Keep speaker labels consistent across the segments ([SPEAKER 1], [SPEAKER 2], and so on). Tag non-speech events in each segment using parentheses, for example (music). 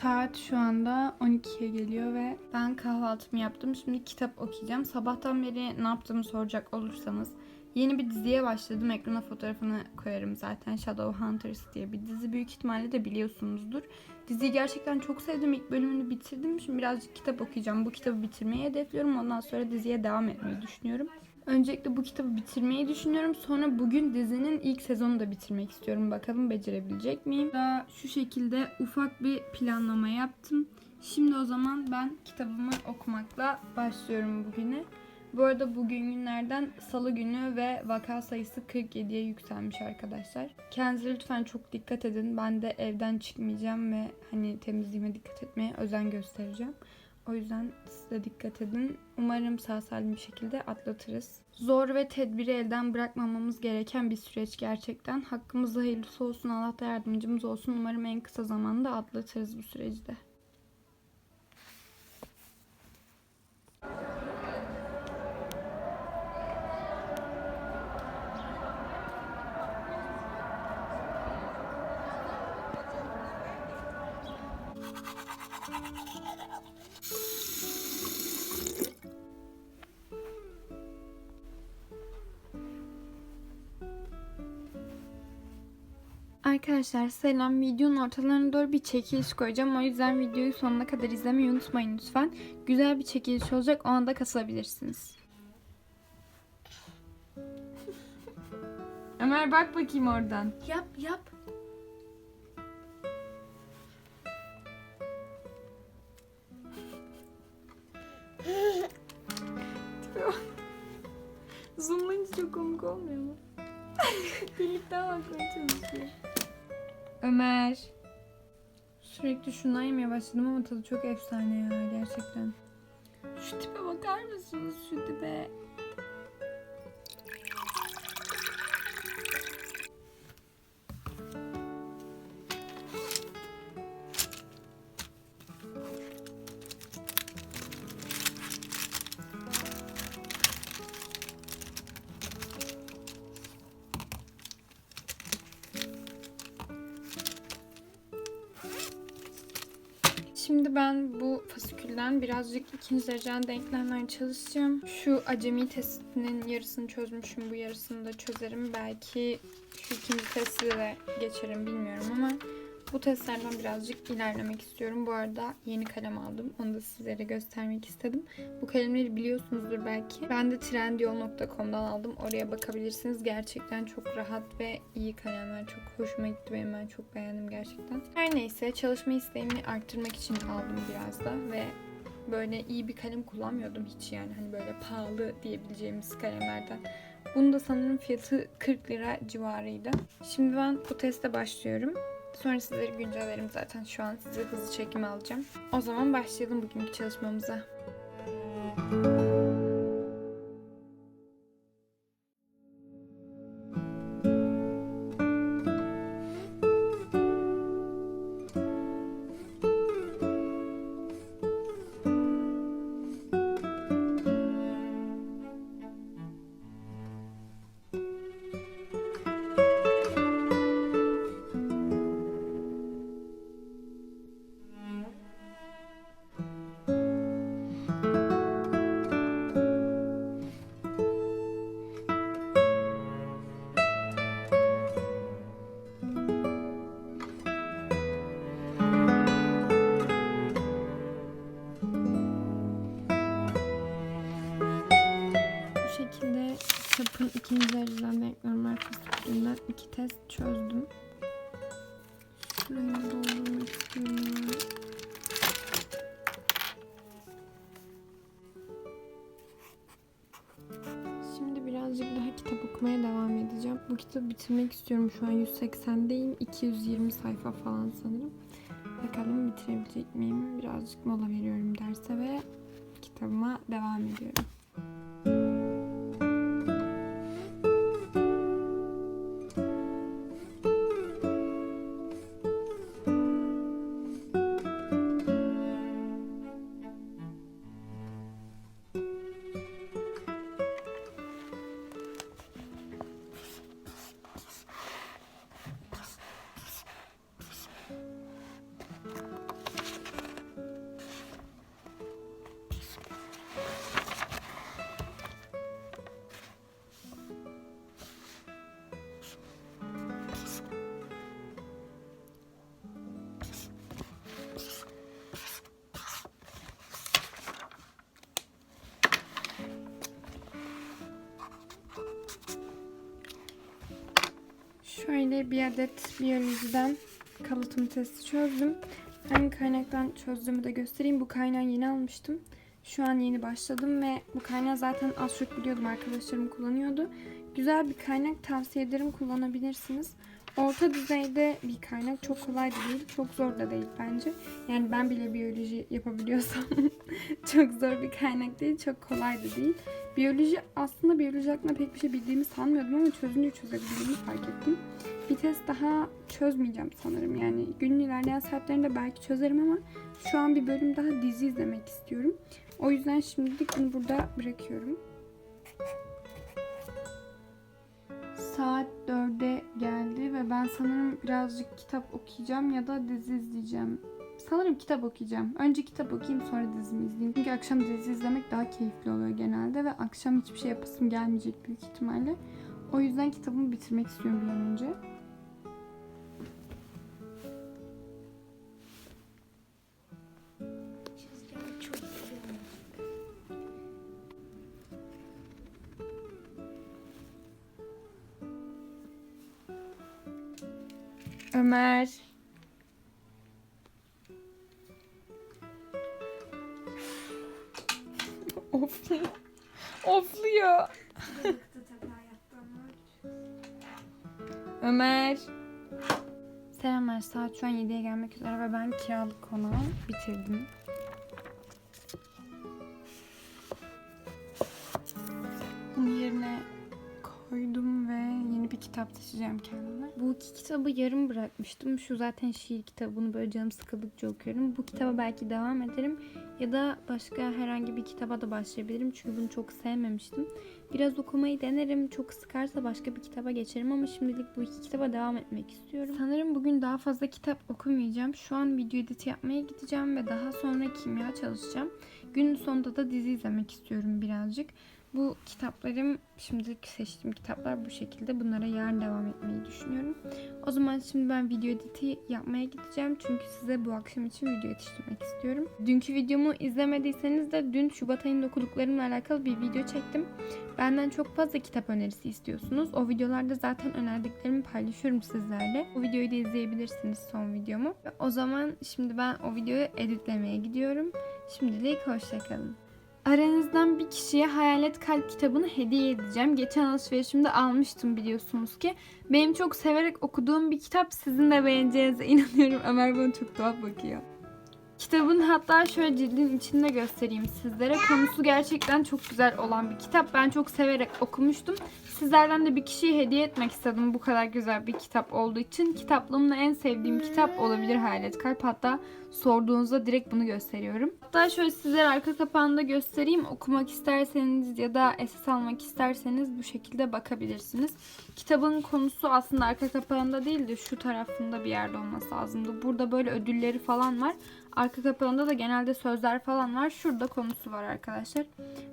[SPEAKER 1] Saat şu anda 12'ye geliyor ve ben kahvaltımı yaptım. Şimdi kitap okuyacağım. Sabahtan beri ne yaptığımı soracak olursanız yeni bir diziye başladım. Ekrana fotoğrafını koyarım zaten. Shadowhunters diye bir dizi. Büyük ihtimalle de biliyorsunuzdur. Diziyi gerçekten çok sevdim. İlk bölümünü bitirdim. Şimdi birazcık kitap okuyacağım. Bu kitabı bitirmeyi hedefliyorum. Ondan sonra diziye devam etmeyi düşünüyorum. Öncelikle bu kitabı bitirmeyi düşünüyorum. Sonra bugün dizinin ilk sezonunu da bitirmek istiyorum. Bakalım becerebilecek miyim? Daha şu şekilde ufak bir planlama yaptım. Şimdi o zaman ben kitabımı okumakla başlıyorum bugüne. Bu arada bugün günlerden salı günü ve vaka sayısı 47'ye yükselmiş arkadaşlar. Kendinize lütfen çok dikkat edin. Ben de evden çıkmayacağım ve hani temizliğime dikkat etmeye özen göstereceğim. O yüzden siz de dikkat edin. Umarım sağ salim bir şekilde atlatırız. Zor ve tedbiri elden bırakmamamız gereken bir süreç gerçekten. Hakkımızda hayırlısı olsun. Allah da yardımcımız olsun. Umarım en kısa zamanda atlatırız bu süreci de. Arkadaşlar selam. Videonun ortalarına doğru bir çekiliş koyacağım. O yüzden videoyu sonuna kadar izlemeyi unutmayın lütfen. Güzel bir çekiliş olacak. O anda kasılabilirsiniz. Ömer bak bakayım oradan.
[SPEAKER 2] Yap yap.
[SPEAKER 1] Şundan yemeye başladım ama tadı çok efsane ya gerçekten. Şu tipe bakar mısınız? Şu tipe. Şimdi ben bu fasikülden birazcık ikinci dereceden denklemler çalışacağım. Şu acemi testinin yarısını çözmüşüm. Bu yarısını da çözerim. Belki şu ikinci testi de geçerim bilmiyorum ama bu testlerden birazcık ilerlemek istiyorum. Bu arada yeni kalem aldım. Onu da sizlere göstermek istedim. Bu kalemleri biliyorsunuzdur belki. Ben de trendyol.com'dan aldım. Oraya bakabilirsiniz. Gerçekten çok rahat ve iyi kalemler. Çok hoşuma gitti benim. Ben çok beğendim gerçekten. Her neyse çalışma isteğimi arttırmak için aldım biraz da ve böyle iyi bir kalem kullanmıyordum hiç yani. Hani böyle pahalı diyebileceğimiz kalemlerden. Bunun da sanırım fiyatı 40 lira civarıydı. Şimdi ben bu teste başlıyorum. Sonra sizleri güncellerim zaten. Şu an size hızlı çekim alacağım. O zaman başlayalım bugünkü çalışmamıza. Çapın ikinci dereceden denklemler fasikülünden iki test çözdüm. Şurayı doldurmak istiyorum. Şimdi birazcık daha kitap okumaya devam edeceğim. Bu kitabı bitirmek istiyorum. Şu an 180'deyim. 220 sayfa falan sanırım. Bakalım bitirebilecek miyim? Birazcık mola veriyorum derse ve kitabıma devam ediyorum. Şimdi bir adet biyolojiden kalıtım testi çözdüm. Hangi kaynaktan çözdüğümü de göstereyim. Bu kaynağı yeni almıştım. Şu an yeni başladım ve bu kaynağı zaten az çok biliyordum. Arkadaşlarım kullanıyordu. Güzel bir kaynak tavsiye ederim kullanabilirsiniz. Orta düzeyde bir kaynak çok kolay da değil, çok zor da değil bence. Yani ben bile biyoloji yapabiliyorsam (laughs) çok zor bir kaynak değil, çok kolay da değil. Biyoloji aslında biyoloji hakkında pek bir şey bildiğimi sanmıyordum ama çözünce çözebildiğimi fark ettim. Bir test daha çözmeyeceğim sanırım. Yani günün ilerleyen saatlerinde belki çözerim ama şu an bir bölüm daha dizi izlemek istiyorum. O yüzden şimdilik bunu burada bırakıyorum. Saat 4'e geldi ve ben sanırım birazcık kitap okuyacağım ya da dizi izleyeceğim. Sanırım kitap okuyacağım. Önce kitap okuyayım sonra dizimi izleyeyim. Çünkü akşam dizi izlemek daha keyifli oluyor genelde ve akşam hiçbir şey yapasım gelmeyecek büyük ihtimalle. O yüzden kitabımı bitirmek istiyorum bir an önce. Ömer. Ofluyor. Ofluyor. Ömer. Selamlar. Saat şu an 7'ye gelmek üzere ve ben kiralık konağı bitirdim. Kitap seçeceğim kendime. Bu iki kitabı yarım bırakmıştım. Şu zaten şiir kitabı. Bunu böyle canım sıkıldıkça okuyorum. Bu kitaba belki devam ederim. Ya da başka herhangi bir kitaba da başlayabilirim. Çünkü bunu çok sevmemiştim. Biraz okumayı denerim. Çok sıkarsa başka bir kitaba geçerim ama şimdilik bu iki kitaba devam etmek istiyorum. Sanırım bugün daha fazla kitap okumayacağım. Şu an video editi yapmaya gideceğim ve daha sonra kimya çalışacağım. Günün sonunda da dizi izlemek istiyorum birazcık. Bu kitaplarım şimdilik seçtiğim kitaplar bu şekilde. Bunlara yarın devam etmeyi düşünüyorum. O zaman şimdi ben video editi yapmaya gideceğim. Çünkü size bu akşam için video yetiştirmek istiyorum. Dünkü videomu izlemediyseniz de dün Şubat ayında okuduklarımla alakalı bir video çektim. Benden çok fazla kitap önerisi istiyorsunuz. O videolarda zaten önerdiklerimi paylaşıyorum sizlerle. O videoyu da izleyebilirsiniz son videomu. O zaman şimdi ben o videoyu editlemeye gidiyorum. Şimdilik hoşçakalın. Aranızdan bir kişiye Hayalet Kalp kitabını hediye edeceğim. Geçen alışverişimde almıştım biliyorsunuz ki. Benim çok severek okuduğum bir kitap. Sizin de beğeneceğinize (laughs) inanıyorum. Ömer bana çok tuhaf bakıyor. Kitabın hatta şöyle cildin içinde göstereyim sizlere. Konusu gerçekten çok güzel olan bir kitap. Ben çok severek okumuştum. Sizlerden de bir kişiye hediye etmek istedim bu kadar güzel bir kitap olduğu için. Kitaplığımda en sevdiğim kitap olabilir Hayalet Kalp. Hatta sorduğunuzda direkt bunu gösteriyorum. Hatta şöyle sizlere arka kapağını da göstereyim. Okumak isterseniz ya da esas almak isterseniz bu şekilde bakabilirsiniz. Kitabın konusu aslında arka kapağında değil de şu tarafında bir yerde olması lazımdı. Burada böyle ödülleri falan var. Arka kapağında da genelde sözler falan var. Şurada konusu var arkadaşlar.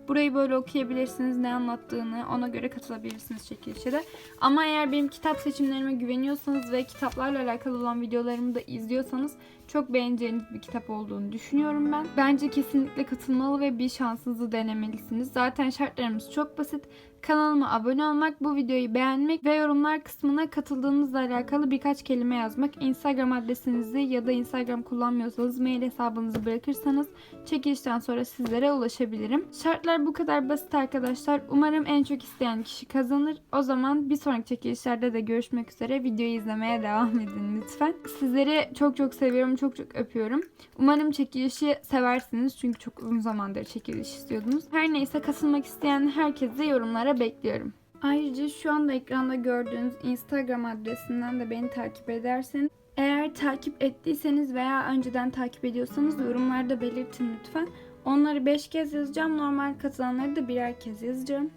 [SPEAKER 1] Burayı böyle okuyabilirsiniz. Ne anlattığını ona göre katılabilirsiniz çekilişe de. Ama eğer benim kitap seçimlerime güveniyorsanız ve kitaplarla alakalı olan videolarımı da izliyorsanız çok beğeneceğiniz bir kitap olduğunu düşünüyorum ben. Bence kesinlikle katılmalı ve bir şansınızı denemelisiniz. Zaten şartlarımız çok basit. Kanalıma abone olmak, bu videoyu beğenmek ve yorumlar kısmına katıldığınızla alakalı birkaç kelime yazmak. Instagram adresinizi ya da Instagram kullanmıyorsanız mail hesabınızı bırakırsanız çekilişten sonra sizlere ulaşabilirim. Şartlar bu kadar basit arkadaşlar. Umarım en çok isteyen kişi kazanır. O zaman bir sonraki çekilişlerde de görüşmek üzere. Videoyu izlemeye devam edin lütfen. Sizleri çok çok seviyorum, çok çok öpüyorum. Umarım çekilişi seversiniz çünkü çok uzun zamandır çekiliş istiyordunuz. Her neyse katılmak isteyen herkese yorumlara bekliyorum. Ayrıca şu anda ekranda gördüğünüz Instagram adresinden de beni takip ederseniz eğer takip ettiyseniz veya önceden takip ediyorsanız yorumlarda belirtin lütfen. Onları 5 kez yazacağım. Normal katılanları da birer kez yazacağım.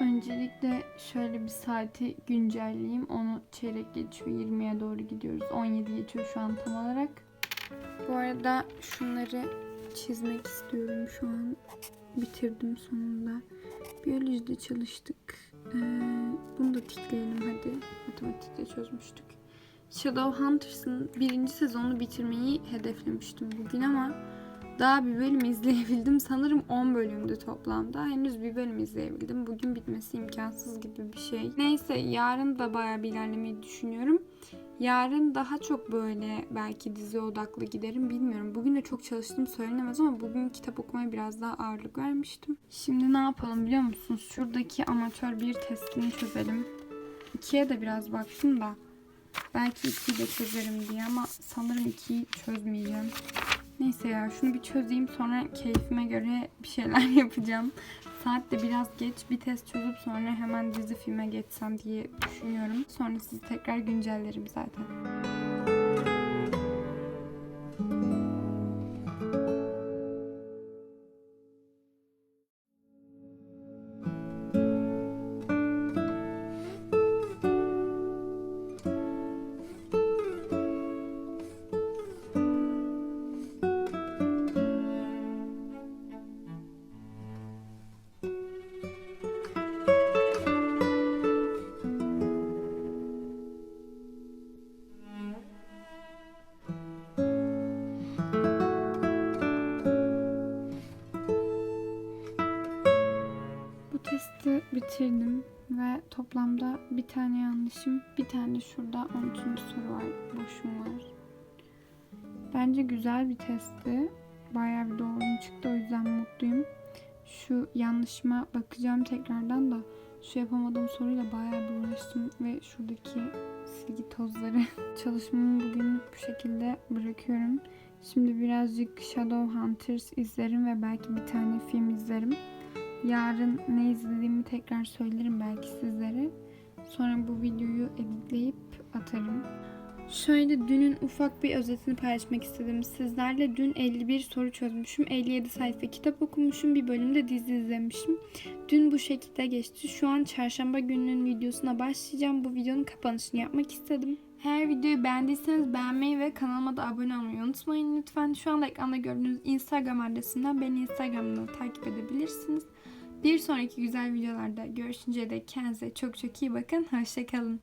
[SPEAKER 1] Öncelikle şöyle bir saati güncelleyeyim. Onu çeyrek geçiyor. 20'ye doğru gidiyoruz. 17 geçiyor şu an tam olarak. Bu arada şunları çizmek istiyorum şu an. Bitirdim sonunda. Biyolojide çalıştık. Ee, bunu da tikleyelim hadi. Matematikte çözmüştük. Shadow Hunters'ın birinci sezonunu bitirmeyi hedeflemiştim bugün ama Daha bir bölüm izleyebildim. Sanırım 10 bölümdü toplamda. Henüz bir bölüm izleyebildim. Bugün bitmesi imkansız gibi bir şey. Neyse yarın da bayağı bir ilerlemeyi düşünüyorum. Yarın daha çok böyle belki dizi odaklı giderim bilmiyorum. Bugün de çok çalıştım söylenemez ama bugün kitap okumaya biraz daha ağırlık vermiştim. Şimdi ne yapalım biliyor musunuz? Şuradaki amatör bir testini çözelim. İkiye de biraz baktım da belki ikiyi de çözerim diye ama sanırım ikiyi çözmeyeceğim. Neyse ya şunu bir çözeyim sonra keyfime göre bir şeyler (laughs) yapacağım. Saat de biraz geç. Bir test çözüp sonra hemen dizi filme geçsem diye düşünüyorum. Sonra sizi tekrar güncellerim zaten. Bir tane şurada 13. soru var, boşum var. Bence güzel bir testti. Bayağı bir doğrum çıktı o yüzden mutluyum. Şu yanlışıma bakacağım tekrardan da şu yapamadığım soruyla bayağı bir uğraştım ve şuradaki silgi tozları (laughs) çalışmamı bugün bu şekilde bırakıyorum. Şimdi birazcık Shadowhunters izlerim ve belki bir tane film izlerim. Yarın ne izlediğimi tekrar söylerim belki sizlere. Sonra bu videoyu editleyip atarım. Şöyle dünün ufak bir özetini paylaşmak istedim sizlerle. Dün 51 soru çözmüşüm. 57 sayfa kitap okumuşum. Bir bölümde dizi izlemişim. Dün bu şekilde geçti. Şu an çarşamba gününün videosuna başlayacağım. Bu videonun kapanışını yapmak istedim. Eğer videoyu beğendiyseniz beğenmeyi ve kanalıma da abone olmayı unutmayın lütfen. Şu anda ekranda gördüğünüz Instagram adresimden beni Instagram'dan takip edebilirsiniz. Bir sonraki güzel videolarda görüşünceye dek kendinize çok çok iyi bakın. Hoşçakalın.